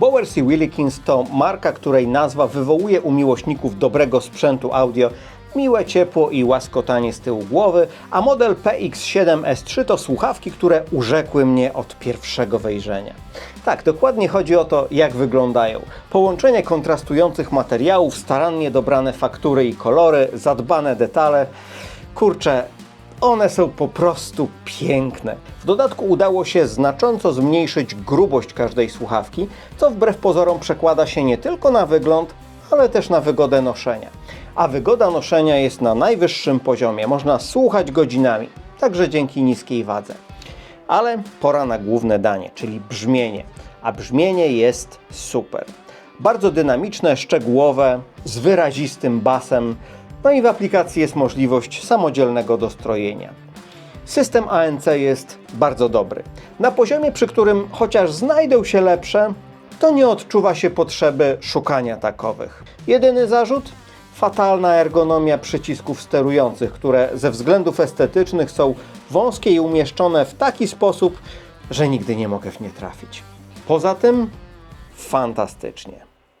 Bowers i Willikins to marka, której nazwa wywołuje u miłośników dobrego sprzętu audio miłe ciepło i łaskotanie z tyłu głowy, a model PX7S3 to słuchawki, które urzekły mnie od pierwszego wejrzenia. Tak, dokładnie chodzi o to, jak wyglądają. Połączenie kontrastujących materiałów, starannie dobrane faktury i kolory, zadbane detale. Kurczę, one są po prostu piękne. W dodatku udało się znacząco zmniejszyć grubość każdej słuchawki, co wbrew pozorom przekłada się nie tylko na wygląd, ale też na wygodę noszenia. A wygoda noszenia jest na najwyższym poziomie, można słuchać godzinami, także dzięki niskiej wadze. Ale pora na główne danie, czyli brzmienie. A brzmienie jest super. Bardzo dynamiczne, szczegółowe, z wyrazistym basem, no i w aplikacji jest możliwość samodzielnego dostrojenia. System ANC jest bardzo dobry. Na poziomie, przy którym chociaż znajdą się lepsze, to nie odczuwa się potrzeby szukania takowych. Jedyny zarzut? Fatalna ergonomia przycisków sterujących, które ze względów estetycznych są wąskie i umieszczone w taki sposób, że nigdy nie mogę w nie trafić. Poza tym, fantastycznie.